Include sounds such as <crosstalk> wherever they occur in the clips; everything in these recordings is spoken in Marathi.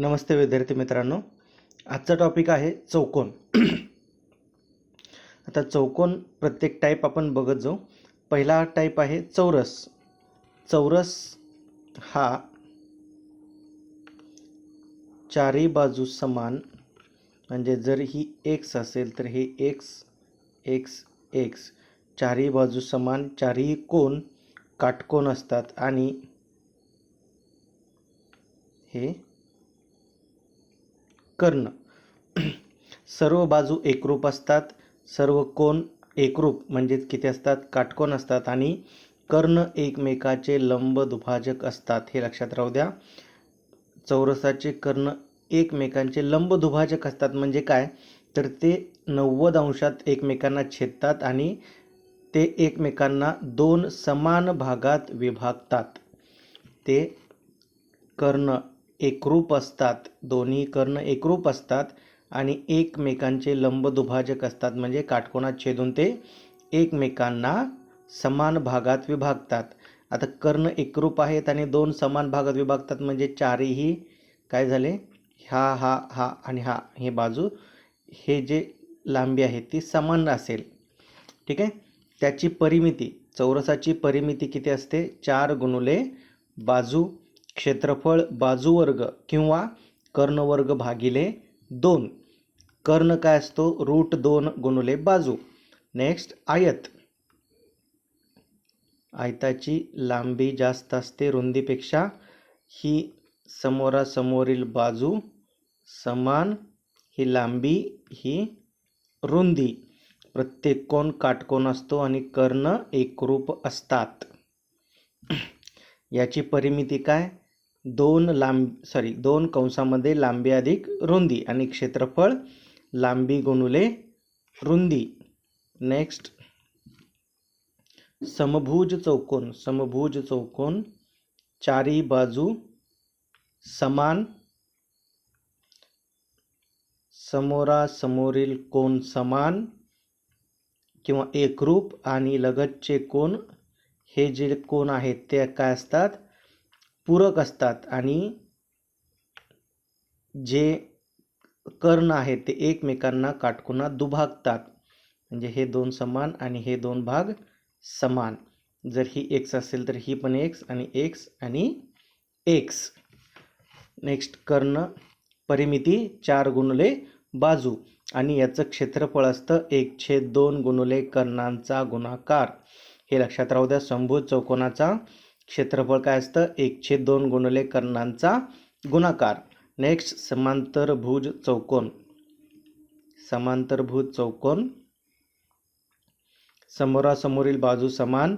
नमस्ते विद्यार्थी मित्रांनो. आजचा टॉपिक आहे चौकोन. <clears throat> आता चौकोन प्रत्येक टाईप आपण बघत जाऊ. पहिला टाईप आहे चौरस. चौरस हा चारही बाजू समान. म्हणजे जर ही एक्स असेल तर हे एक्स एक्स एक्स चारही बाजू समान चारही कोण काटकोन असतात. आणि हे कर्ण. सर्व बाजू एकरूप असतात. सर्व कोण एकरूप म्हणजेच किती असतात? काटकोन असतात आणि कर्ण एकमेकाचे लंब दुभाजक असतात. हे लक्षात राहू द्या. चौरसाचे कर्ण एकमेकांचे लंब दुभाजक असतात म्हणजे काय? तर ते नव्वद अंशात एकमेकांना छेदतात आणि ते एकमेकांना दोन समान भागात विभागतात. ते कर्ण एकरूप असतात. दोन्ही कर्ण एकरूप असतात आणि एकमेकांचे लंब दुभाजक असतात. म्हणजे काटकोनात छेदून ते एकमेकांना समान भागात विभागतात. आता कर्ण एकरूप आहेत आणि दोन समान भागात विभागतात. म्हणजे चारही काय झाले? हा हा हा आणि हा. हे बाजू हे जे लांबी आहे ती समान असेल. ठीक आहे? त्याची परिमिती चौरसाची परिमिती किती असते? चार गुणुले बाजू क्षेत्रफळ बाजूवर्ग किंवा कर्णवर्ग भागिले दोन. कर्ण काय असतो? रूट दोन गुणुले बाजू. नेक्स्ट आयत. आयताची लांबी जास्त असते रुंदीपेक्षा. ही समोरासमोरील बाजू समान ही लांबी ही रुंदी. प्रत्येक कोण काटकोन असतो आणि कर्ण एकरूप असतात. <clears throat> याची परिमिती काय? दोन लांब सॉरी दोन कंसामध्ये लांबी अधिक रुंदी आणि क्षेत्रफळ लांबी गुणुले रुंदी. नेक्स्ट समभुज चौकोन समभुज चौकोन चारी बाजू समान. समोरासमोरील कोण समान किंवा एकरूप आणि लगतचे कोण हे जे कोण आहेत ते काय असतात? पूरक असतात आणि जे कर्ण आहेत ते एकमेकांना काटकोनात दुभागतात. म्हणजे हे दोन समान आणि हे दोन भाग समान. जर ही एक्स असेल तर ही पण एक्स आणि एक्स आणि एक्स नेक्स्ट कर्ण परिमिती चार गुणले बाजू. आणि याचं क्षेत्रफळ असतं एक छेद दोन गुणुले कर्णांचा गुणाकार. हे लक्षात राहू द्या संभूत चौकोनाचा क्षेत्रफळ काय असतं? एक छेद दोन गुणले कर्णांचा गुणाकार. नेक्स्ट समांतरभुज चौकोन. समांतरभुज चौकोन. समोरासमोरील बाजू समान.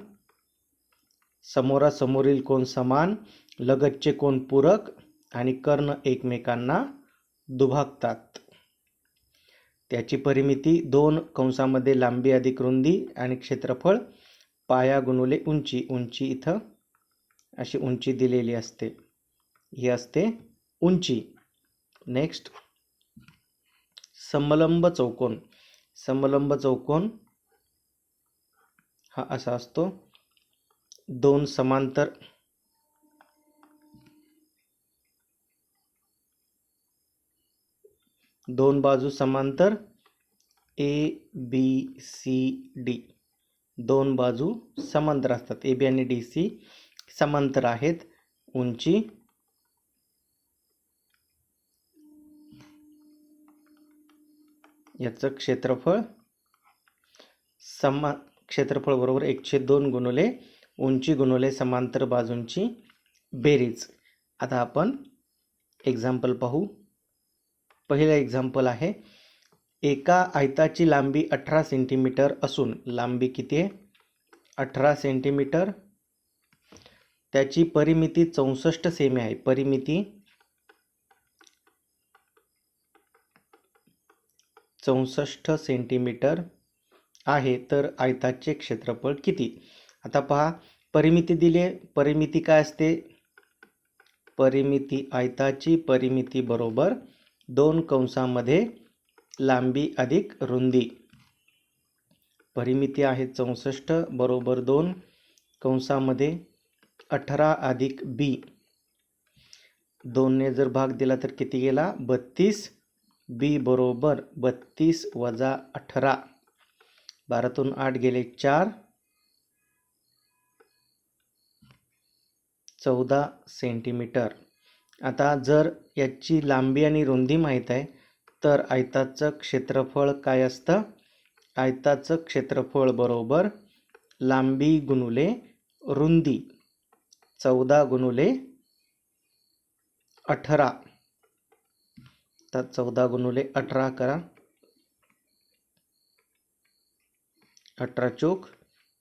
समोरासमोरील कोण समान. लगतचे कोण पूरक. आणि कर्ण एकमेकांना दुभागतात. त्याची परिमिती दोन कंसामध्ये लांबी अधिक रुंदी आणि क्षेत्रफळ पाया गुणुले उंची. उंची इथं अशी उंची दिलेली असते. ही असते उंची. नेक्स्ट समलंब चौकोन. समलंब चौकोन हा असा असतो. दोन समांतर. दोन बाजू समांतर. ए बी सी डी दोन बाजू समांतर असतात. ए बी आणि डी सी समांतर आहेत. उंची याचं क्षेत्रफळ समा क्षेत्रफळ बरोबर एकशे दोन गुणुले उंची गुणुले समांतर बाजूंची बेरीज. आता आपण एक्झाम्पल पाहू. पहिलं एक्झाम्पल आहे एका आयताची लांबी अठरा सेंटीमीटर असून लांबी किती आहे? अठरा सेंटीमीटर त्याची परिमिती चौसष्ट सेमी आहे. परिमिती चौसष्ट सेंटीमीटर आहे. तर आयताचे क्षेत्रफळ किती? आता पहा परिमिती दिले परिमिती काय असते? परिमिती आयताची परिमिती बरोबर दोन कंसामध्ये लांबी अधिक रुंदी. परिमिती आहे चौसष्ट बरोबर दोन कंसामध्ये अठरा अधिक बी. दोनने जर भाग दिला तर किती गेला? बत्तीस. बी बरोबर बत्तीस वजा अठरा. बारातून आठ गेले चार. चौदा सेंटीमीटर. आता जर याची लांबी आणि रुंदी माहीत आहे तर आयताचं क्षेत्रफळ काय असतं? आयताचं क्षेत्रफळ बरोबर लांबी गुणुले रुंदी. चौदा गुणुले अठरा. तर चौदा गुणुले अठरा करा. अठरा चोक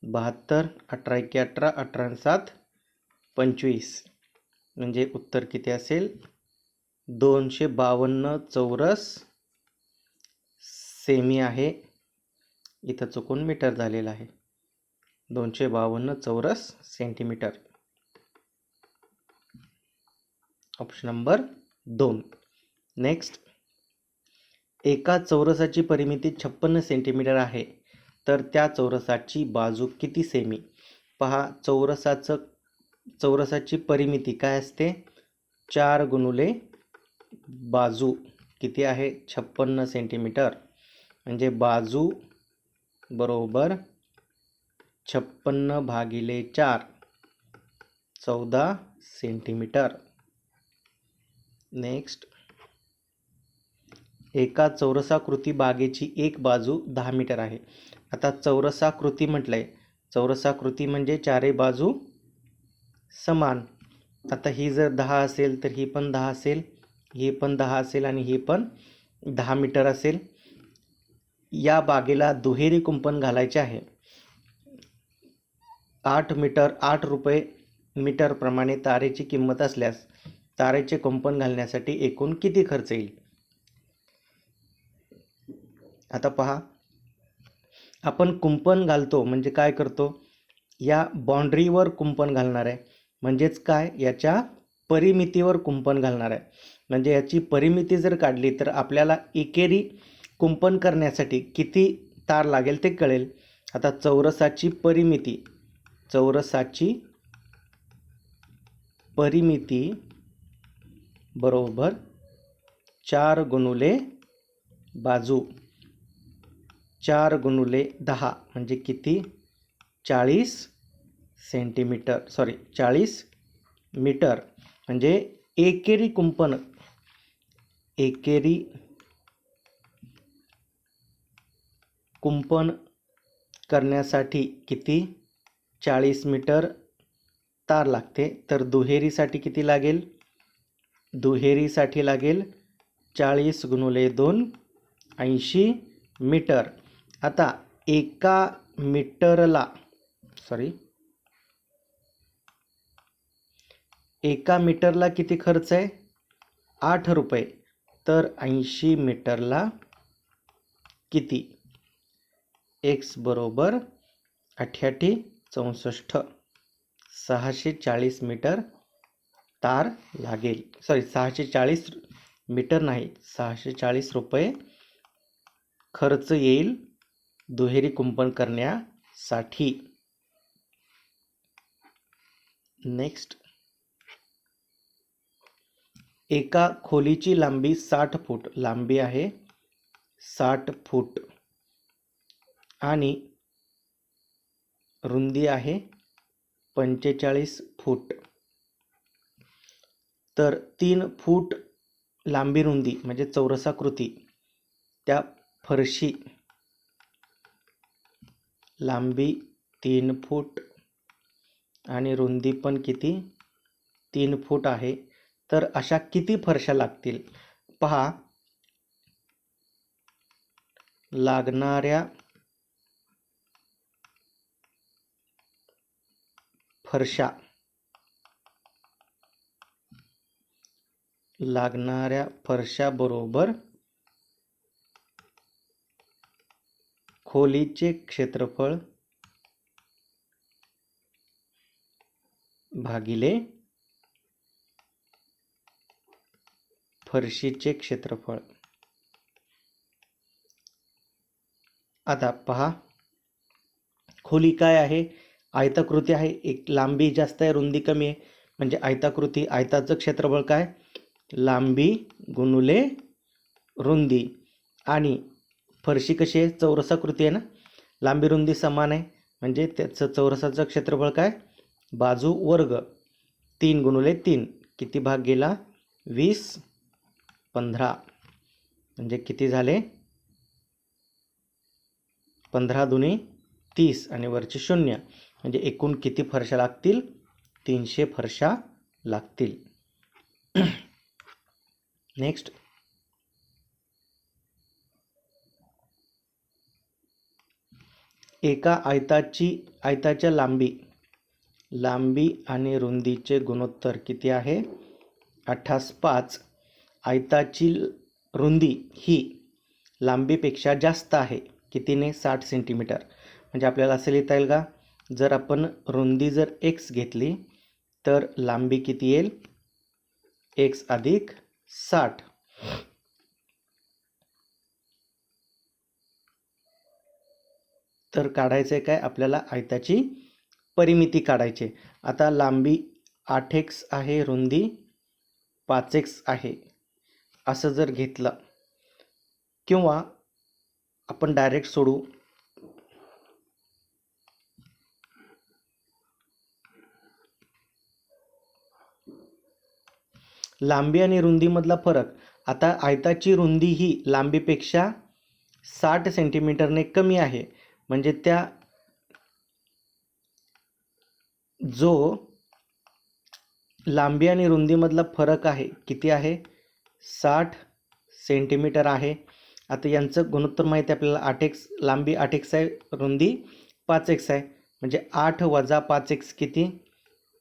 बहात्तर अठरा एके अठरा अठरा सात पंचवीस. म्हणजे उत्तर किती असेल? दोनशे बावन्न चौरस सेमी आहे. इथं चुकून मीटर झालेलं आहे. दोनशे बावन्न चौरस सेंटीमीटर. ऑप्शन नंबर दोन. नेक्स्ट. एका चौरसाची परिमिती छप्पन्न सेंटीमीटर आहे तर त्या चौरसाची बाजू किती सेमी पहा चौरसाचं चौरसाची परिमिती काय असते? चार गुणुले बाजू किती आहे? छप्पन्न सेंटीमीटर. म्हणजे बाजू बरोबर छप्पन्न भागिले चार चौदा सेंटीमीटर. नेक्स्ट. एका चौरसाकृती बागेची एक बाजू दहा मीटर आहे. आता चौरसाकृती म्हटलंय. चौरसाकृती म्हणजे चारही बाजू समान. आता ही जर दहा असेल तर ही पण दहा असेल ही पण दहा असेल आणि ही पण दहा मीटर असेल. या बागेला दुहेरी कुंपण घालायचे आहे. आठ मीटर आठ रुपये मीटरप्रमाणे तारेची किंमत असल्यास तारेचे कुंपण घालण्यासाठी एकूण किती खर्च येईल? आता पहा. आपण कुंपण घालतो म्हणजे काय करतो? या बाँड्रीवर कुंपण घालणार आहे. म्हणजेच काय? याच्या परिमितीवर कुंपण घालणार आहे. म्हणजे याची परिमिती जर काढली तर आपल्याला एकेरी कुंपण करण्यासाठी किती तार लागेल ते कळेल. आता चौरसाची परिमिती चौरसाची परिमिती बरोबर चार गुणुले बाजू. चार गुणुले दहा म्हणजे किती? चाळीस सेंटीमीटर सॉरी चाळीस मीटर म्हणजे एकेरी कुंपण. एकेरी कुंपण करण्यासाठी किती? चाळीस मीटर तार लागते. तर दुहेरीसाठी किती लागेल? दुहेरीसाठी लागेल चाळीस गुणुले दोन ऐंशी मीटर. आता एका मीटरला सॉरी एका मीटरला किती खर्च आहे? आठ रुपये. तर ऐंशी मीटरला किती? एक्स बरोबर अठ्याऐंशी चौसष्ट. सहाशे चाळीस मीटर तार लागेल. सॉरी सहाशे चाळीस मीटर नाही सहाशे चाळीस रुपये खर्च येईल दुहेरी कुंपण करण्यासाठी. नेक्स्ट एका खोलीची लांबी साठ फूट लांबी आहे साठ फूट आणि रुंदी आहे पंचेचाळीस फूट. तर तीन फूट लांबी रुंदी म्हणजे चौरसाकृती त्या फरशी लांबी तीन फूट आणि रुंदी पण किती? तीन फूट आहे. तर अशा किती फरशा लागतील? पहा. लागणाऱ्या फरशा लागणाऱ्या फरशाबरोबर खोलीचे क्षेत्रफळ भागिले फरशीचे क्षेत्रफळ. आता पहा खोली काय आहे? आयताकृती आहे. एक लांबी जास्त आहे रुंदी कमी आहे. म्हणजे आयताकृती आयताचं क्षेत्रफळ काय? लांबी गुणुले रुंदी. आणि फरशी कशी आहे? चौरसाकृती आहे ना? लांबी रुंदी समान आहे. म्हणजे त्याचं चौरसाचं क्षेत्रफळ काय? बाजू वर्ग. तीन गुणुले तीन. किती भाग गेला? वीस पंधरा. म्हणजे किती झाले? पंधरा दुनी तीस आणि वरचे शून्य. म्हणजे एकूण किती फरशा लागतील? तीनशे फरशा लागतील. नेक्स्ट एका आयताची आयताच्या लांबी. लांबी आणि रुंदीचे गुणोत्तर किती आहे? अठ्ठास पाच आयताची रुंदी ही लांबीपेक्षा जास्त आहे. कितीने? साठ सेंटीमीटर. म्हणजे आपल्याला असं लिहिता येईल का? जर आपण रुंदी जर एक्स घेतली तर लांबी किती येईल? एक्स अधिक साठ. तर काढायचं आहे काय? आपल्याला आयताची परिमिती काढायची आता लांबी आठ एक्स आहे रुंदी पाच एक्स आहे. असं जर घेतलं किंवा आपण डायरेक्ट सोडू लांबी आणि रुंदीमधला फरक. आता आयताची रुंदी ही लांबीपेक्षा साठ सेंटीमीटरने कमी आहे. म्हणजे त्या जो लांबी आणि रुंदीमधला फरक आहे किती आहे? साठ सेंटीमीटर आहे. आता यांचं गुणोत्तर माहिती आहे आपल्याला. आठ एक्स लांबी आठ एक्स आहे रुंदी पाच एक्स आहे. म्हणजे आठ वजा पाच एक्स किती?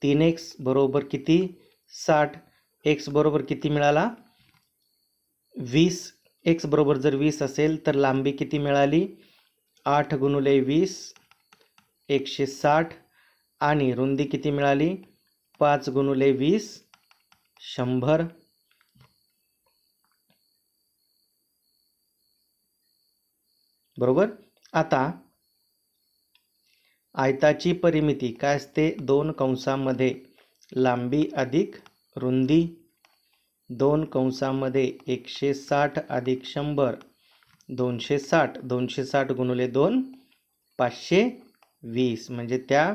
तीन एक्स बरोबर किती? साठ. एक्स बरोबर किती मिळाला? वीस. एक्स बरोबर जर वीस असेल तर लांबी किती मिळाली? आठ गुणुले वीस एकशे साठ. आणि रुंदी किती मिळाली? पाच गुणुले वीस शंभर. बरोबर? आता आयताची परिमिती काय असते? दोन कंसामध्ये लांबी अधिक रुंदी दोन कंसामध्ये एकशे साठ अधिक शंभर दोनशे साठ दोनशे साठ गुणुले दोन पाचशे वीस म्हणजे त्या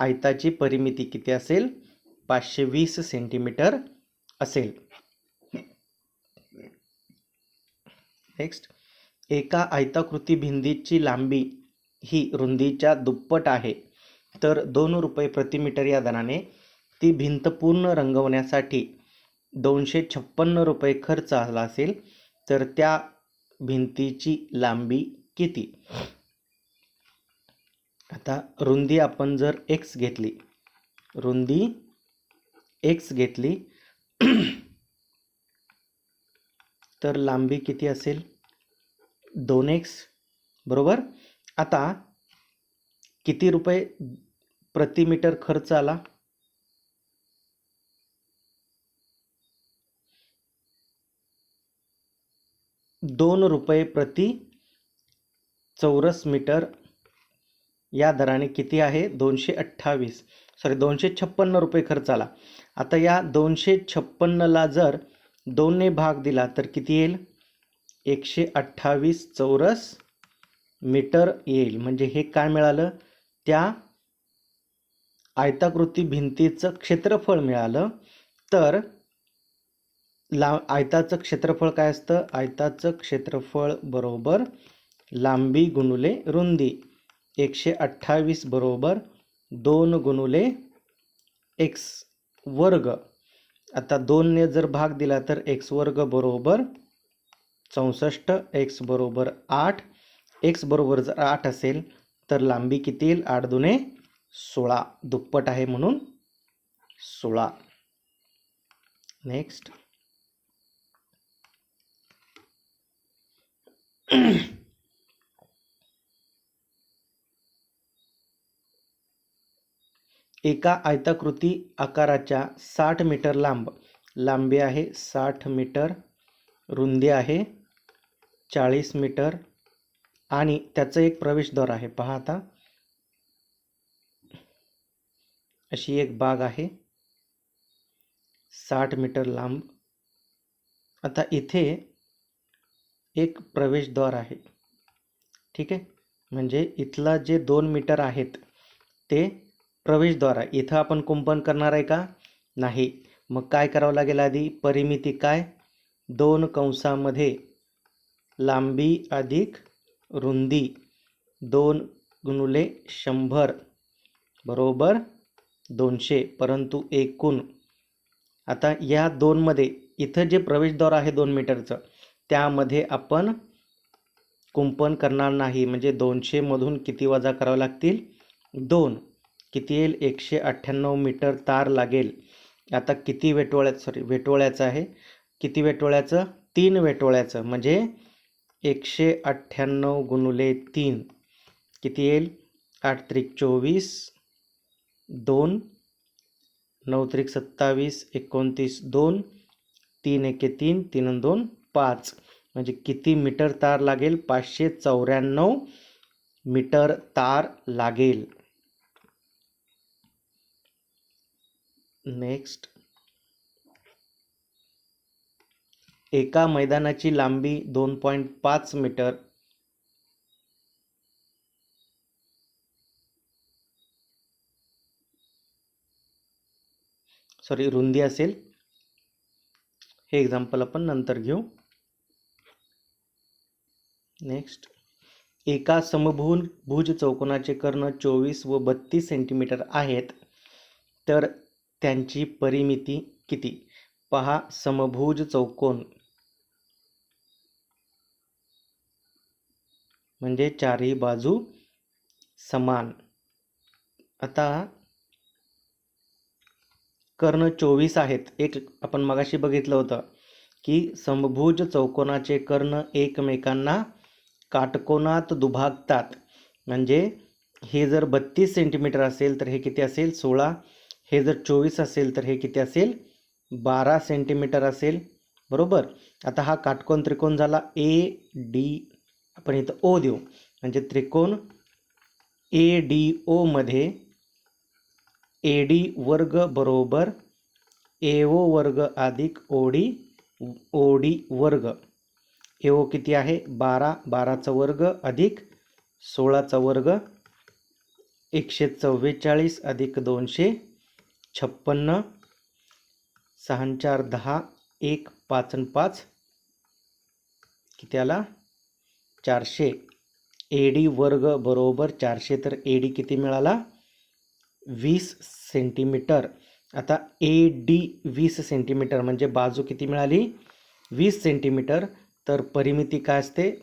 आयताची परिमिती किती असेल? पाचशे वीस सेंटीमीटर असेल. नेक्स्ट. एका आयताकृती भिंतीची लांबी ही रुंदीच्या दुप्पट आहे तर दोन रुपये प्रति मीटर या दराने ती भिंत पूर्ण रंगवण्यासाठी दोनशे छप्पन्न रुपये खर्च आला असेल तर त्या भिंतीची लांबी किती? आता रुंदी आपण जर एक्स घेतली रुंदी एक्स घेतली <clears throat> तर लांबी किती असेल? दोन एक्स बरोबर? आता किती रुपये प्रति मीटर खर्च आला? दोन रुपये प्रति चौरस मीटर. या दराने किती आहे? दोनशे अठ्ठावीस. सॉरी दोनशे छप्पन्न रुपये खर्च आला. आता या दोनशे छप्पन्नला जर दोनने भाग दिला तर किती येईल? एकशे अठ्ठावीस चौरस मीटर येईल. म्हणजे हे काय मिळालं? त्या आयताकृती भिंतीचं क्षेत्रफळ मिळालं. तर ला आयताचं क्षेत्रफळ काय असतं? आयताचं क्षेत्रफळ बरोबर लांबी गुणुले रुंदी. एकशे अठ्ठावीस बरोबर दोन गुणुले एक्स वर्ग. आता दोनने जर भाग दिला तर एक्स वर्ग बरोबर चौसष्ट एक्स बरोबर आठ. एक्स बरोबर जर आठ असेल तर लांबी किती येईल? आठ दुने सोळा. दुप्पट आहे म्हणून सोळा. नेक्स्ट <clears throat> एका आयताकृती आकाराच्या साठ मीटर लांब. लांबी आहे साठ मीटर रुंदी आहे चाळीस मीटर आणि त्याचं एक प्रवेशद्वार आहे. पहा आता. अशी एक बाग आहे. साठ मीटर लांब. आता इथे एक प्रवेशद्वार आहे. ठीक आहे? म्हणजे इथला जे दोन मीटर आहेत ते प्रवेशद्वार आहे. इथं आपण कुंपण करणार आहे का? नाही. मग काय करावं लागेल आधी? परिमिती काय? दोन कंसामध्ये लांबी अधिक रुंदी दोन गुणुले शंभर बरोबर दोनशे. परंतु एकूण. आता या दोनमध्ये इथं जे प्रवेशद्वार आहे दोन मीटरचं त्यामध्ये आपण कुंपण करणार नाही. म्हणजे दोनशेमधून किती वजा करावं लागतील? दोन. किती येईल? एकशे अठ्ठ्याण्णव मीटर तार लागेल. आता किती वेटोळ्या सॉरी वेटोळ्याचं आहे? किती वेटोळ्याचं? तीन वेटोळ्याचं. म्हणजे एकशे अठ्ठ्याण्णव गुणुले तीन. किती येईल? आठ त्रिक चोवीस. दोन. नऊ त्रिक सत्तावीस. एकोणतीस दोन. तीन एके तीन. तीन दोन. पाच. म्हणजे किती मीटर तार लागेल? पाचशे चौऱ्याण्णव मीटर तार लागेल. नेक्स्ट एका मैदानाची लांबी दोन पॉईंट पाच मीटर. सॉरी रुंदी असेल. हे एक्झाम्पल आपण नंतर घेऊ. नेक्स्ट. एका समभुज भुज चौकोनाचे कर्ण चोवीस व बत्तीस सेंटीमीटर आहेत. तर त्यांची परिमिती किती? पहा समभुज चौकोन. म्हणजे चारही बाजू समान. आता कर्ण चोवीस आहेत. एक आपण मगाशी बघितलं होतं की समभुज चौकोनाचे कर्ण एकमेकांना काटकोनात दुभागतात. म्हणजे हे जर बत्तीस सेंटीमीटर असेल तर हे किती असेल? सोळा. हे जर चोवीस असेल तर हे किती असेल? बारा सेंटीमीटर असेल. बरोबर? आता हा काटकोन त्रिकोण झाला ए डी. आपण इथं ओ देऊ. म्हणजे त्रिकोण ए डी ओमध्ये ए डी वर्ग बरोबर ए ओ वर्ग अधिक ओ डी ओ डी वर्ग. ए ओ किती आहे? बारा बाराचा वर्ग अधिक सोळाचा वर्ग एकशे चव्वेचाळीस अधिक दोनशे छप्पन्न. सहा चार दहा एक पाच आणि पाच. किती आला चारशे. ए डी वर्ग बरोबर चारशे तर ए डी किती मिळाला? वीस सेंटीमीटर. आता ए डी वीस सेंटीमीटर म्हणजे बाजू किती मिळाली? वीस सेंटीमीटर. तर परिमिती काय असते?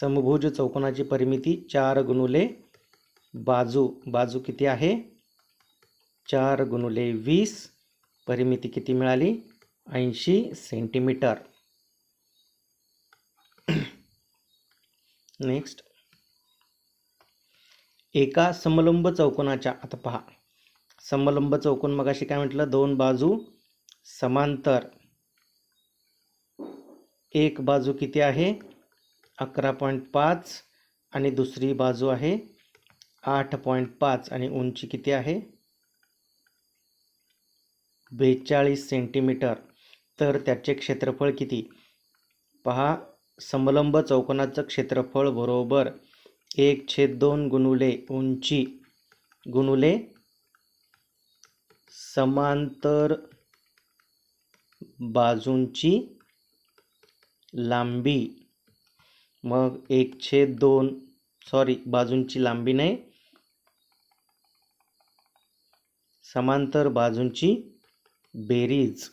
समभुज चौकोनाची परिमिती चार गुणुले बाजू बाजू किती आहे? चार गुणुले वीस परिमिती किती मिळाली? ऐंशी सेंटीमीटर. <clears throat> नेक्स्ट एका समलंब चौकोनाच्या आता पहा. समलंब चौकोन मगाशी काय म्हटलं? दोन बाजू समांतर. एक बाजू किती आहे? अकरा पॉईंट पाच आणि दुसरी बाजू आहे आठ पॉईंट पाच आणि उंची किती आहे? बेचाळीस सेंटीमीटर. तर त्याचे क्षेत्रफळ किती? पहा समलंब चौकोनाचं क्षेत्रफळ बरोबर एक छेद दोन गुणुले उंची गुणुले समांतर बाजूंची लांबी. मग एक छेद दोन सॉरी बाजूंची लांबी नाही. समांतर बाजूंची बेरीज.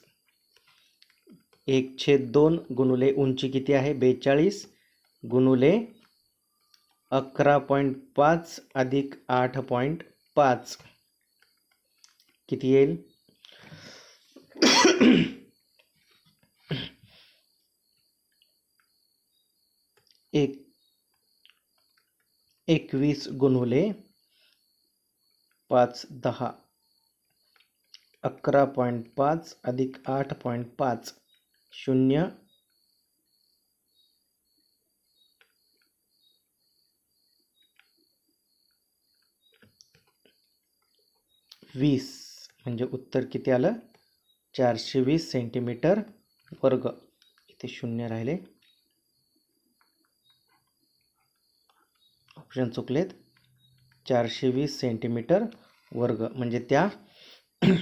एक छेद दोन गुणुले उंची किती आहे? बेचाळीस गुणुले अकरा पॉईंट पाच अधिक आठ पॉईंट पाच. किती येईल? एक एकवीस गुणवले पाच दहा. अकरा पॉईंट पाच अधिक आठ पॉईंट पाच शून्य. वीस म्हणजे उत्तर किती आलं? चारशे वीस सेंटीमीटर वर्ग. इथे शून्य राहिले. ऑप्शन चुकलेत. चारशे वीस सेंटीमीटर वर्ग म्हणजे त्या <clears throat>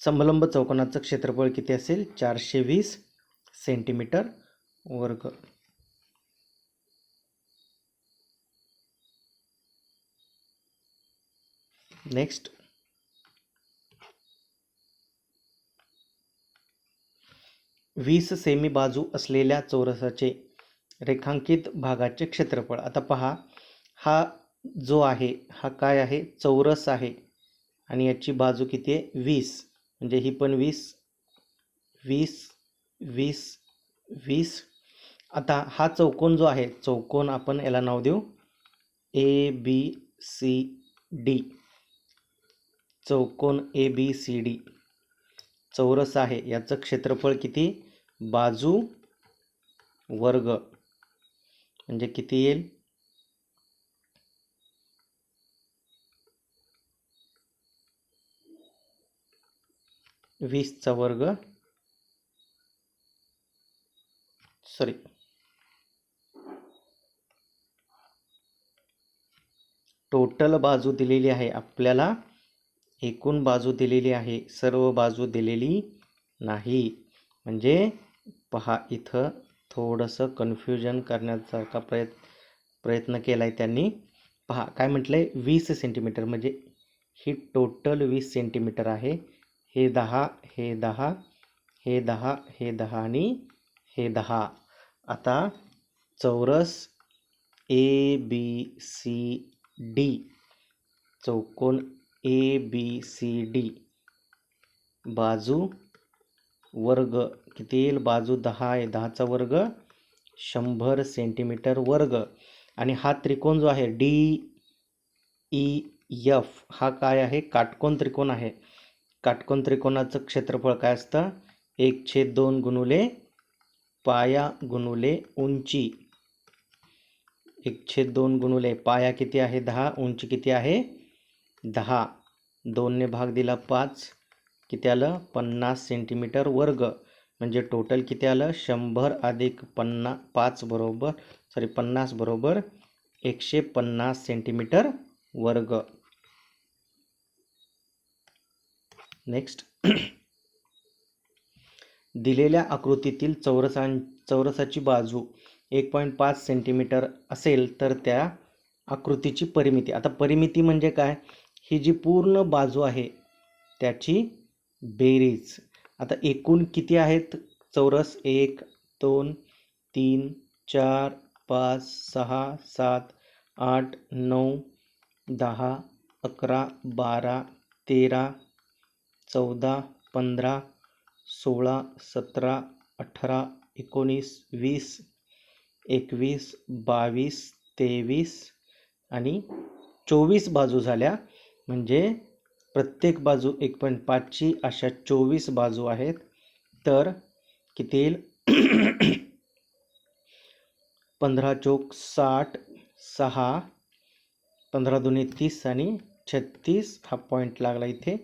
समलंब चौकोनाचं क्षेत्रफळ किती असेल? चारशे वीस सेंटीमीटर वर्ग. नेक्स्ट. वीस सेमी बाजू असलेल्या चौरसाचे रेखांकित भागाचे क्षेत्रफळ. आता पहा हा जो आहे हा काय आहे? चौरस आहे. आणि याची बाजू किती आहे? वीस. म्हणजे ही पण वीस वीस वीस वीस. आता हा चौकोन जो आहे चौकोन आपण याला नाव देऊ. A B C D. चौकोन ए बी सी डी. चौरस आहे. याचं क्षेत्रफळ किती? बाजू वर्ग. म्हणजे किती येईल? वीसचा वर्ग. सॉरी. टोटल बाजू दिलेली आहे आपल्याला. एकूण बाजू दिलेली आहे. सर्व बाजू दिलेली नाही. म्हणजे पहा इथं. थोडंसं कन्फ्युजन करण्यासारखा प्रयत् प्रयत्न केला आहे त्यांनी. पहा काय म्हटलं आहे वीस सेंटीमीटर म्हणजे ही टोटल वीस सेंटीमीटर आहे. हे दहा हे दहा हे दहा हे दहा आणि हे दहा. आता चौरस ए बी सी डी. चौकोन ए बी सी डी. बाजू वर्ग किती येईल बाजू दहा आहे. दहाचा वर्ग शंभर सेंटीमीटर वर्ग. आणि हा त्रिकोण जो आहे डी ई एफ हा काय आहे? काटकोन त्रिकोण आहे. काटकोन त्रिकोणाचं क्षेत्रफळ काय असतं? एक छेद दोन गुणुले पाया गुणुले उंची. एक छेद दोन गुणुले पाया किती आहे? दहा. उंची किती आहे? दहा. दोनने भाग दिला पाच. किती आलं? पन्नास सेंटीमीटर वर्ग. म्हणजे टोटल किती आलं? शंभर अधिक पन्ना पाच बरोबर सॉरी पन्नास बरोबर एकशे पन्नास सेंटीमीटर वर्ग. नेक्स्ट <clears throat> दिलेल्या आकृतीतील चौरसां चौरसाची बाजू एक पॉईंट पाच सेंटीमीटर असेल तर त्या आकृतीची परिमिती. आता परिमिती म्हणजे काय? ही जी पूर्ण बाजू आहे त्याची बेरीज. आता एकूण किती आहेत? चौरस एक दोन तीन चार पाच सहा सात आठ नऊ दहा अकरा बारा तेरा चौदा पंधरा सोळा सतरा अठरा एकोणीस वीस एकवीस बावीस तेवीस आणि चोवीस बाजू झाल्या. म्हणजे प्रत्येक बाजू एक पॉईंट पाचची अशा चोवीस बाजू आहेत. तर किती येईल? <clears throat> पंधरा चोक साठ सहा पंधरा दोन्ही तीस आणि छत्तीस हा पॉईंट लागला इथे.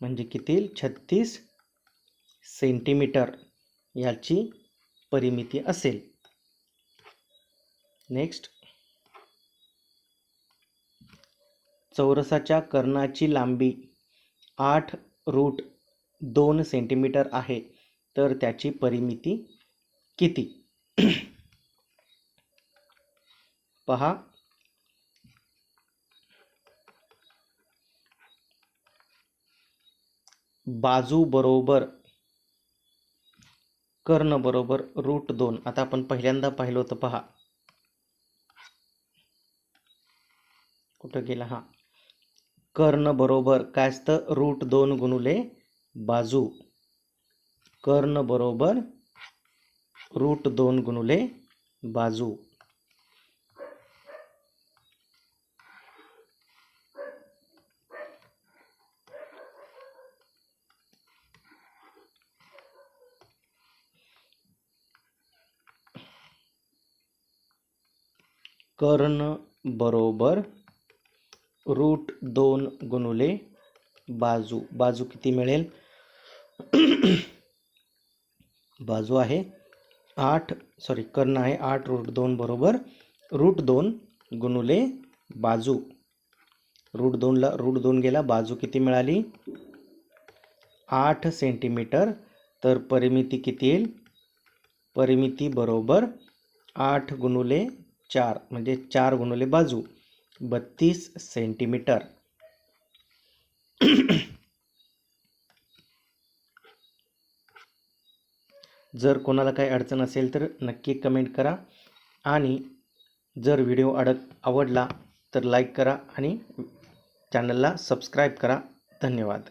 म्हणजे किती येईल? छत्तीस सेंटीमीटर याची परिमिती असेल. नेक्स्ट चौरसाच्या कर्णाची लांबी आठ रूट दोन सेंटीमीटर आहे तर त्याची परिमिती किती? <clears throat> पहा. बाजू बरोबर कर्ण बरोबर रूट दोन. आता आपण पहिल्यांदा पाहिलं होतं पहा. कुठं गेला हा? कर्ण बरोबर काय असतं? रूट दोन गुणुले बाजू. कर्ण बरोबर रूट दोन गुणुले बाजू. कर्ण बरोबर रूट दोन गुणुले बाजू बाजू किती मिळेल? <clears throat> बाजू आहे आठ सॉरी कर्ण आहे आठ रूट दोन बरोबर. रूट दोन गुणुले बाजू. रूट दोनला रूट दोन गेला बाजू किती मिळाली? आठ सेंटीमीटर. तर परिमिती किती येईल? परिमिती बरोबर आठ गुणुले चार म्हणजे चार गुणुले बाजू. बत्तीस सेंटीमीटर. जर कोणाला काही अडचण असेल तर नक्की कमेंट करा आणि जर व्हिडिओ अडक आवडला तर लाईक करा आणि चॅनलला सबस्क्राईब करा. धन्यवाद.